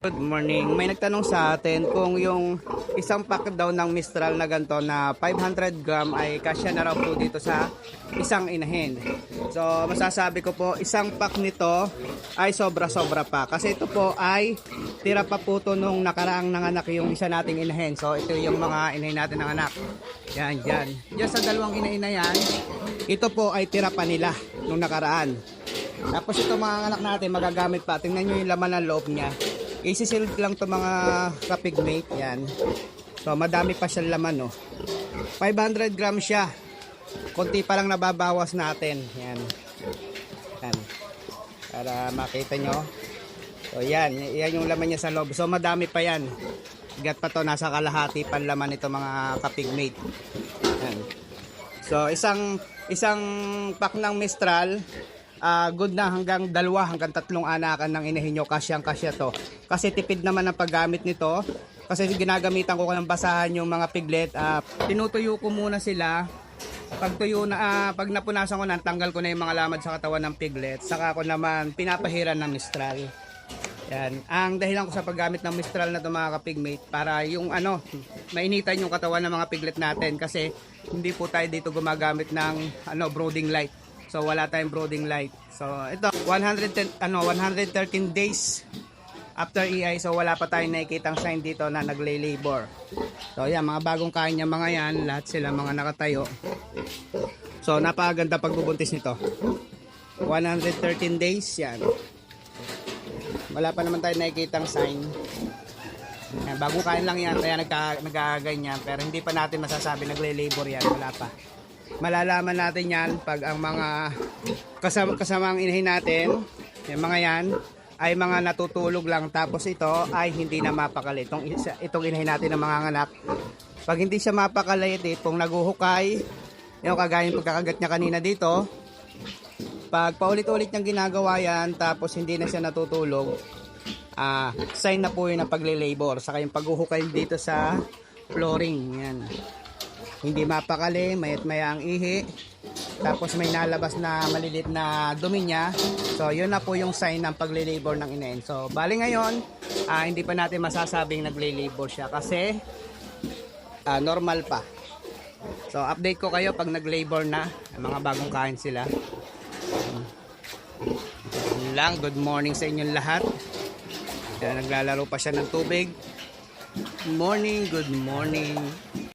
Good morning. May nagtanong sa atin kung yung isang pack daw ng Mistral na ganito na 500 gram ay kasya na raw po dito sa isang inahin. So masasabi ko po, isang pack nito ay sobra-sobra pa. Kasi ito po ay tira pa po to nung nakaraang nanganak yung isa nating inahin. So ito yung mga inahin natin ng anak. Yan, yan. Yan sa dalawang inahin na yan, ito po ay tira pa nila nung nakaraan. Tapos ito mga anak natin magagamit pa. Tingnan nyo yung laman ng loob niya. Isisilid lang to mga kapigmate. Yan. So madami pa siyang laman no. 500 grams siya. Konti pa lang nababawas natin. Yan. Yan. Para makita nyo. So yan. Yan yung laman niya sa loob. So madami pa yan. Gat pa to. Nasa kalahati pa laman ito mga kapigmate. Yan. So isang isang pack ng Mistral ah, good na hanggang dalawa hanggang tatlong anakan ng inahin nyo kasyang kasya to. Kasi tipid naman ang paggamit nito. Kasi ginagamitan ko ng basahan yung mga piglet. ah, tinutuyo ko muna sila. Pag tuyo na, ah, pag napunasan ko na, tanggal ko na yung mga lamad sa katawan ng piglet. Saka ko naman pinapahiran ng Mistral. Yan. Ang dahilan ko sa paggamit ng Mistral na ito mga kapigmate para yung ano, mainitan yung katawan ng mga piglet natin kasi hindi po tayo dito gumagamit ng ano, brooding light. So wala tayong brooding light. So ito 110 ano 113 days after EI so wala pa tayong nakikitang sign dito na nagle-labor. So yan mga bagong kain niya mga yan, lahat sila mga nakatayo. So napakaganda pagbubuntis nito. 113 days yan. Wala pa naman tayo nakikitang sign. Yan, bagong kain lang yan, kaya nagka, nagaganyan. Pero hindi pa natin masasabi nagle-labor yan, wala pa. Malalaman natin yan pag ang mga kasama, kasamang inahin natin, yung mga yan, ay mga natutulog lang. Tapos ito ay hindi na mapakali. Itong, itong inahin natin ng mga anak. Pag hindi siya mapakali, itong naguhukay, yung kagaya ng pagkakagat niya kanina dito, pag paulit-ulit niyang ginagawa yan, tapos hindi na siya natutulog, ah sign na po yun ng pagle-labor. Saka yung paghuhukay dito sa flooring. Yan. Hindi mapakali, mayat maya ang ihi. Tapos may nalabas na malilit na dumi niya. So, yun na po yung sign ng pagle-labor ng inain. So, bali ngayon, ah, hindi pa natin masasabing nagle-labor siya kasi ah, normal pa. So, update ko kayo pag nag-labor na. Mga bagong kain sila. Yun lang, good morning sa inyong lahat. Kaya naglalaro pa siya ng tubig. Morning, good morning.